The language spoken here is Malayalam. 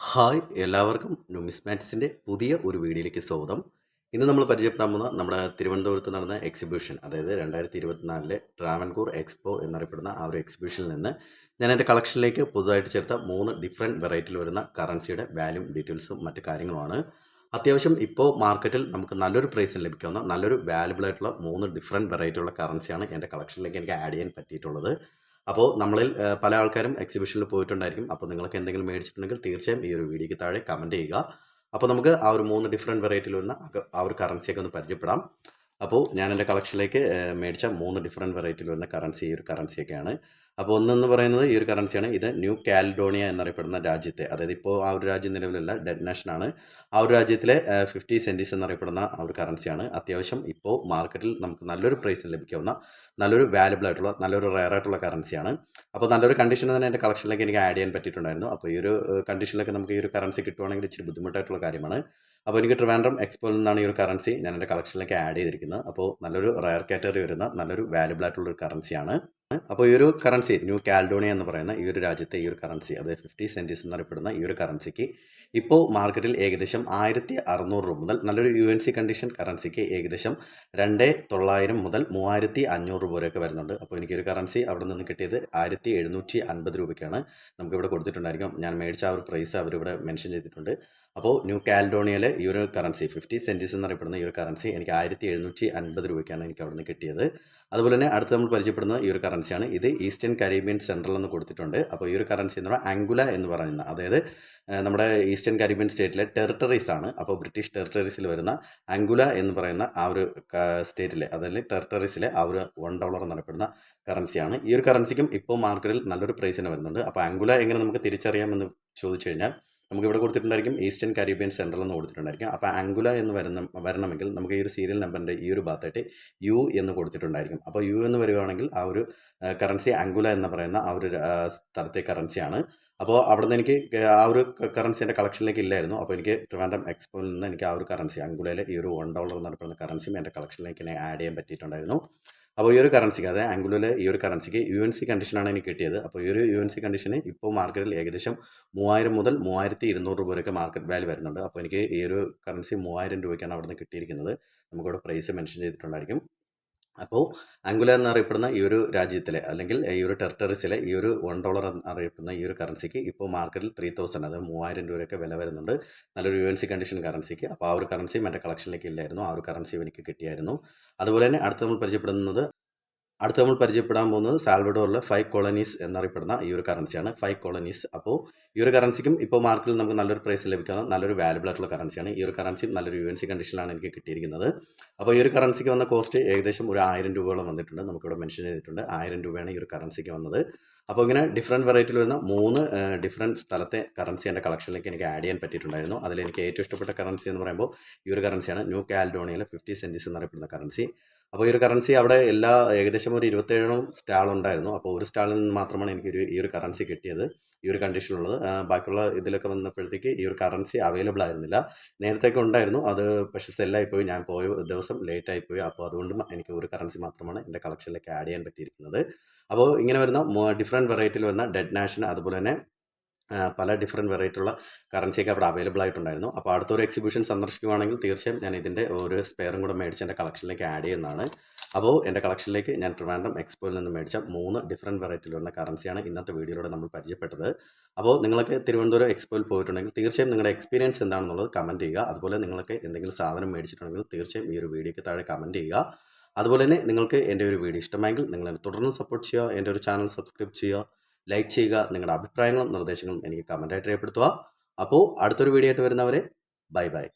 ഹായ് എല്ലാവർക്കും ന്യൂമിസ്മാറ്റിക്സിന്റെ പുതിയ ഒരു വീഡിയോയിലേക്ക് സ്വാഗതം. ഇന്ന് നമ്മൾ പരിചയപ്പെടാൻ പോകുന്ന നമ്മുടെ തിരുവനന്തപുരത്ത് നടന്ന എക്സിബിഷൻ അതായത് രണ്ടായിരത്തി ഇരുപത്തിനാലിലെ ട്രാവൻകൂർ എക്സ്പോ എന്നറിയപ്പെടുന്ന ആ ഒരു എക്സിബിഷനിൽ നിന്ന് ഞാൻ എന്റെ കളക്ഷനിലേക്ക് പുതുതായിട്ട് ചേർത്ത മൂന്ന് ഡിഫറെന്റ് വെറൈറ്റിയിൽ വരുന്ന കറൻസിയുടെ വാല്യൂ ഡീറ്റെയിൽസും മറ്റു കാര്യങ്ങളുമാണ്. അത്യാവശ്യം ഇപ്പോൾ മാർക്കറ്റിൽ നമുക്ക് നല്ലൊരു പ്രൈസിന് ലഭിക്കാവുന്ന നല്ലൊരു വാല്യുബിൾ ആയിട്ടുള്ള മൂന്ന് ഡിഫറെന്റ് വെറൈറ്റിയുള്ള കറൻസിയാണ് എന്റെ കളക്ഷനിലേക്ക് എനിക്ക് ആഡ് ചെയ്യാൻ പറ്റിയിട്ടുള്ളത്. അപ്പോൾ നമ്മളിൽ പല ആൾക്കാരും എക്സിബിഷനിൽ പോയിട്ടുണ്ടായിരിക്കും. അപ്പോൾ നിങ്ങൾക്ക് എന്തെങ്കിലും മേടിച്ചിട്ടുണ്ടെങ്കിൽ തീർച്ചയായും ഈ ഒരു വീഡിയോയ്ക്ക് താഴെ കമന്റ് ചെയ്യുക. അപ്പോൾ നമുക്ക് ആ ഒരു മൂന്ന് ഡിഫറെന്റ് വെറൈറ്റിയിൽ വരുന്ന ആ- ഒരു കറൻസിയൊക്കെ ഒന്ന് പരിചയപ്പെടാം. അപ്പോൾ ഞാൻ എന്റെ കളക്ഷനിലേക്ക് മേടിച്ച മൂന്ന് ഡിഫറെന്റ് വെറൈറ്റിയിൽ വരുന്ന കറൻസി ഈ ഒരു കറൻസിയൊക്കെയാണ് അപ്പോൾ ഒന്നെന്ന് പറയുന്നത് ഈ ഒരു കറൻസിയാണ് ഇത് ന്യൂ കാലിഡോണിയ എന്നറിയപ്പെടുന്ന രാജ്യത്തെ അതായത് ഇപ്പോൾ ആ ഒരു രാജ്യം നിലവിലുള്ള ഡെഡ് നാഷനാണ് ആ ഒരു രാജ്യത്തിലെ ഫിഫ്റ്റി സെന്റീസ് എന്നറിയപ്പെടുന്ന ആ ഒരു കറൻസിയാണ് അത്യാവശ്യം ഇപ്പോൾ മാർക്കറ്റിൽ നമുക്ക് നല്ലൊരു പ്രൈസിൽ ലഭിക്കാവുന്ന നല്ലൊരു വാലുബിൾ ആയിട്ടുള്ള നല്ലൊരു റയർ ആയിട്ടുള്ള കറൻസിയാണ് അപ്പോൾ നല്ലൊരു കണ്ടീഷനിൽ തന്നെ എന്റെ കളക്ഷനിലേക്ക് എനിക്ക് ആഡ് ചെയ്യാൻ പറ്റിയിട്ടുണ്ടായിരുന്നു. അപ്പോൾ ഈ ഒരു കണ്ടീഷനിലൊക്കെ നമുക്ക് ഈ ഒരു കറൻസി കിട്ടുവാണെങ്കിൽ ഇച്ചിരി ബുദ്ധിമുട്ടായിട്ടുള്ള കാര്യമാണ്. അപ്പോൾ എനിക്ക് ട്രിവാൻഡ്രം എക്സ്പോയിൽ നിന്നാണ് ഈ ഒരു കറൻസി ഞാൻ എന്റെ കളക്ഷനിലേക്ക് ആഡ് ചെയ്തിരിക്കുന്നത്. അപ്പോൾ നല്ലൊരു റയർ കാറ്റഗറി വരുന്ന നല്ലൊരു വാലുബിൾ ആയിട്ടുള്ള ഒരു കറൻസിയാണ് അപ്പോൾ ഈ ഒരു കറൻസി ന്യൂ കാൽഡോണിയ എന്ന് പറയുന്ന ഈ ഒരു രാജ്യത്തെ ഈ ഒരു കറൻസി അതായത് ഫിഫ്റ്റി സെന്റീസ് എന്നറിയപ്പെടുന്ന ഈ ഒരു കറൻസിക്ക് ഇപ്പോൾ മാർക്കറ്റിൽ ഏകദേശം ആയിരത്തി അറുന്നൂറ് രൂപ മുതൽ നല്ലൊരു യു എൻ സി കണ്ടീഷൻ കറൻസിക്ക് ഏകദേശം രണ്ട് തൊള്ളായിരം മുതൽ മൂവായിരത്തി അഞ്ഞൂറ് രൂപ വരെയൊക്കെ വരുന്നുണ്ട് അപ്പോൾ എനിക്കൊരു കറൻസി അവിടെ നിന്ന് കിട്ടിയത് ആയിരത്തി എഴുന്നൂറ്റി അൻപത് രൂപയ്ക്കാണ്. നമുക്കിവിടെ കൊടുത്തിട്ടുണ്ടായിരിക്കും. ഞാൻ മേടിച്ച ആ ഒരു പ്രൈസ് അവരിവിടെ മെൻഷൻ ചെയ്തിട്ടുണ്ട്. അപ്പോൾ ന്യൂ കാൽഡോണിയയിലെ ഈ ഒരു കറൻസി ഫിഫ്റ്റി സെന്റീസ് എന്നറിയപ്പെടുന്ന ഈ ഒരു കറൻസി എനിക്ക് ആയിരത്തി എഴുന്നൂറ്റി അൻപത് രൂപയ്ക്കാണ് എനിക്ക് അവിടെ നിന്ന് കിട്ടിയത്. അതുപോലെ തന്നെ അടുത്ത് നമ്മൾ പരിചയപ്പെടുന്ന ഈ ഒരു കറൻസിയാണ് ഇത് ഈസ്റ്റേൺ കരീബിയൻ സെൻട്രൽ എന്ന് കൊടുത്തിട്ടുണ്ട്. അപ്പോൾ ഈ ഒരു കറൻസി എന്ന് പറഞ്ഞാൽ ആംഗുല എന്ന് പറയുന്ന അതായത് നമ്മുടെ ഈസ്റ്റേൺ കരീബിയൻ സ്റ്റേറ്റിലെ ടെറിട്ടറീസ് ആണ്. അപ്പോൾ ബ്രിട്ടീഷ് ടെറിട്ടറീസിൽ വരുന്ന ആംഗുല എന്ന് പറയുന്ന ആ ഒരു സ്റ്റേറ്റിലെ അതായത് ടെറിട്ടറീസിലെ ആ ഒരു വൺ ഡോളർ എന്നറിയപ്പെടുന്ന കറൻസിയാണ് ഈ ഒരു കറൻസിക്കും ഇപ്പോൾ മാർക്കറ്റിൽ നല്ലൊരു പ്രൈസിന് വരുന്നുണ്ട്. അപ്പോൾ ആംഗുല എങ്ങനെ നമുക്ക് തിരിച്ചറിയാമെന്ന് ചോദിച്ചു കഴിഞ്ഞാൽ നമുക്ക് ഇവിടെ കൊടുത്തിട്ടുണ്ടായിരിക്കും ഈസ്റ്റേൺ കരീബിയൻ സെൻട്രൽ എന്ന് കൊടുത്തിട്ടുണ്ടായിരിക്കും. അപ്പോൾ ആംഗുല എന്ന് വരുന്ന വരണമെങ്കിൽ നമുക്ക് ഈ ഒരു സീരിയൽ നമ്പറിന്റെ ഈ ഒരു ഭാഗത്തായിട്ട് യു എന്ന് കൊടുത്തിട്ടുണ്ടായിരിക്കും. അപ്പോൾ യു എന്ന് വരികയാണെങ്കിൽ ആ ഒരു കറൻസി ആംഗുല എന്ന് പറയുന്ന ആ ഒരു സ്ഥലത്തെ കറൻസിയാണ് അപ്പോൾ അവിടെ നിന്ന് എനിക്ക് ആ ഒരു കറൻസി എന്റെ കളക്ഷനിലേക്ക് ഇല്ലായിരുന്നു. അപ്പോൾ എനിക്ക് ട്രിവാൻഡം എക്സ്പോയിൽ നിന്ന് എനിക്ക് ആ ഒരു കറൻസി അങ്കുളയിലെ ഈ ഒരു വൺ ഡോളർ പറയുന്ന കറൻസിയും എന്റെ കളക്ഷനിലേക്ക് എന്നെ ആഡ് ചെയ്യാൻ പറ്റിയിട്ടുണ്ടായിരുന്നു. അപ്പോൾ ഈ ഒരു കറൻസിക്ക് അതായത് ആംഗുലിലെ ഈ ഒരു കറൻസിക്ക് യു എൻ സി കണ്ടീഷനാണ് എനിക്ക് കിട്ടിയത്. അപ്പോൾ ഈ ഒരു യു എൻ സി കണ്ടീഷന് ഇപ്പോൾ മാർക്കറ്റിൽ ഏകദേശം മൂവായിരം മുതൽ മൂവായിരത്തി ഇരുന്നൂറ് രൂപ വരെയൊക്കെ മാർക്കറ്റ് വാല്യൂ വരുന്നുണ്ട്. അപ്പോൾ എനിക്ക് ഈ ഒരു കറൻസി മൂവായിരം രൂപയ്ക്കാണ് അവിടെ നിന്ന് കിട്ടിയിരിക്കുന്നത്. നമുക്കിവിടെ പ്രൈസ് മെൻഷൻ ചെയ്തിട്ടുണ്ടായിരിക്കും. അപ്പോൾ അങ്കുല എന്നറിയപ്പെടുന്ന ഈ ഒരു രാജ്യത്തിലെ അല്ലെങ്കിൽ ഈ ഒരു ടെറിട്ടറീസിലെ ഈ ഒരു വൺ ഡോളർ എന്നറിയപ്പെടുന്ന ഈ ഒരു കറൻസിക്ക് ഇപ്പോൾ മാർക്കറ്റിൽ ത്രീ തൗസൻഡ് അതായത് മൂവായിരം രൂപയൊക്കെ വില വരുന്നുണ്ട്. നല്ലൊരു യു എൻ സി കണ്ടീഷൻ കറൻസിക്ക് അപ്പോൾ ആ ഒരു കറൻസിയും എന്റെ കളക്ഷനിലേക്ക് ഇല്ലായിരുന്നു. ആ ഒരു കറൻസിയും എനിക്ക് കിട്ടിയായിരുന്നു. അതുപോലെ തന്നെ അടുത്ത് നമ്മൾ പരിചയപ്പെടുന്നത് അടുത്ത് നമ്മൾ പരിചയപ്പെടാൻ പോകുന്നത് സാൽവഡോറിലെ ഫൈവ് കോളനീസ് എന്നറിയപ്പെടുന്ന ഈ ഒരു കറൻസിയാണ് ഫൈവ് കോളനീസ്. അപ്പോൾ ഈ ഒരു കറൻസിക്കും ഇപ്പോൾ മാർക്കറ്റിൽ നമുക്ക് നല്ലൊരു പ്രൈസ് ലഭിക്കുന്ന നല്ലൊരു വാല്യബിൾ ആയിട്ടുള്ള കറൻസിയാണ് ഈ ഒരു കറൻസി നല്ലൊരു യു എൻ സി കണ്ടീഷനിലാണ് എനിക്ക് കിട്ടിയിരിക്കുന്നത്. അപ്പോൾ ഈ ഒരു കറൻസിക്ക് വന്ന കോസ്റ്റ് ഏകദേശം ഒരു ആയിരം രൂപയോളം വന്നിട്ടുണ്ട്. നമുക്കിവിടെ മെൻഷൻ ചെയ്തിട്ടുണ്ട്. ആയിരം രൂപയാണ് ഈ ഒരു കറൻസിക്ക് വന്നത്. അപ്പോൾ ഇങ്ങനെ ഡിഫറെന്റ് വെറൈറ്റിയിൽ വരുന്ന മൂന്ന് ഡിഫറെന്റ് സ്ഥലത്തെ കറൻസി എന്റെ കളക്ഷനിലേക്ക് എനിക്ക് ആഡ് ചെയ്യാൻ പറ്റിയിട്ടുണ്ടായിരുന്നു. അതിൽ എനിക്ക് ഏറ്റവും ഇഷ്ടപ്പെട്ട കറൻസി എന്ന് പറയുമ്പോൾ ഈ ഒരു കറൻസിയാണ് ന്യൂ കാൽഡോണിയയിലെ ഫിഫ്റ്റി സെന്റീസ് എന്നറിയപ്പെടുന്ന കറൻസി അപ്പോൾ ഈ ഒരു കറൻസി അവിടെ എല്ലാ ഏകദേശം ഒരു ഇരുപത്തേഴോളം സ്റ്റാൾ ഉണ്ടായിരുന്നു. അപ്പോൾ ഒരു സ്റ്റാളിൽ നിന്ന് മാത്രമാണ് എനിക്ക് ഒരു ഈ ഒരു കറൻസി കിട്ടിയത് ഈ ഒരു കണ്ടീഷനുള്ളത് ബാക്കിയുള്ള ഇതിലൊക്കെ വന്നപ്പോഴത്തേക്ക് ഈ ഒരു കറൻസി അവൈലബിൾ ആയിരുന്നില്ല. നേരത്തേക്ക് ഉണ്ടായിരുന്നു. അത് പക്ഷെ സെല്ലായി പോയി ഞാൻ പോയ ദിവസം ലേറ്റ് ആയിപ്പോയി. അപ്പോൾ അതുകൊണ്ടും എനിക്ക് ഒരു കറൻസി മാത്രമാണ് എന്റെ കളക്ഷനിലേക്ക് ആഡ് ചെയ്യാൻ പറ്റിയിരിക്കുന്നത്. അപ്പോൾ ഇങ്ങനെ വരുന്ന ഡിഫറെന്റ് വെറൈറ്റിയിൽ വരുന്ന ഡെഡ് നാഷൻ അതുപോലെ തന്നെ പല ഡിഫറെന്റ് വെറൈറ്റിയുള്ള കറൻസിയൊക്കെ അവിടെ അവൈലബിൾ ആയിട്ടുണ്ടായിരുന്നു. അപ്പോൾ അടുത്തൊരു എക്സിബിഷൻ സന്ദർശിക്കുവാണെങ്കിൽ തീർച്ചയായും ഞാൻ ഇതിന്റെ ഒരു സ്പെയറും കൂടെ മേടിച്ച് എന്റെ കളക്ഷനിലേക്ക് ആഡ് ചെയ്യുന്നതാണ്. അപ്പോൾ എന്റെ കളക്ഷനിലേക്ക് ഞാൻ ട്രിവാൻഡ്രം എക്സ്പോയിൽ നിന്ന് മേടിച്ച മൂന്ന് ഡിഫറെന്റ് വെറൈറ്റിയിൽ വരുന്ന കറൻസിയാണ് ഇന്നത്തെ വീഡിയോയിലൂടെ നമ്മൾ പരിചയപ്പെട്ടത്. അപ്പോൾ നിങ്ങൾക്ക് തിരുവനന്തപുരം എക്സ്പോയിൽ പോയിട്ടുണ്ടെങ്കിൽ തീർച്ചയായും നിങ്ങളുടെ എക്സ്പീരിയൻസ് എന്താണെന്നുള്ളത് കമന്റ് ചെയ്യുക. അതുപോലെ നിങ്ങൾക്ക് എന്തെങ്കിലും സാധനം മേടിച്ചിട്ടുണ്ടെങ്കിൽ തീർച്ചയായും ഈ ഒരു വീഡിയോയ്ക്ക് താഴെ കമന്റ് ചെയ്യുക. അതുപോലെ തന്നെ നിങ്ങൾക്ക് എന്റെ ഒരു വീഡിയോ ഇഷ്ടമായെങ്കിൽ നിങ്ങൾ തുടർന്ന് സപ്പോർട്ട് ചെയ്യുക. എന്റെ ഒരു ചാനൽ സബ്സ്ക്രൈബ് ചെയ്യുക. ലൈക്ക് ചെയ്യുക നിങ്ങളുടെ അഭിപ്രായങ്ങളും നിർദ്ദേശങ്ങളും എനിക്ക് കമന്റായിട്ട് രേഖപ്പെടുത്തുക. അപ്പോൾ അടുത്തൊരു വീഡിയോ ആയിട്ട് വരുന്നവരെ ബൈ ബൈ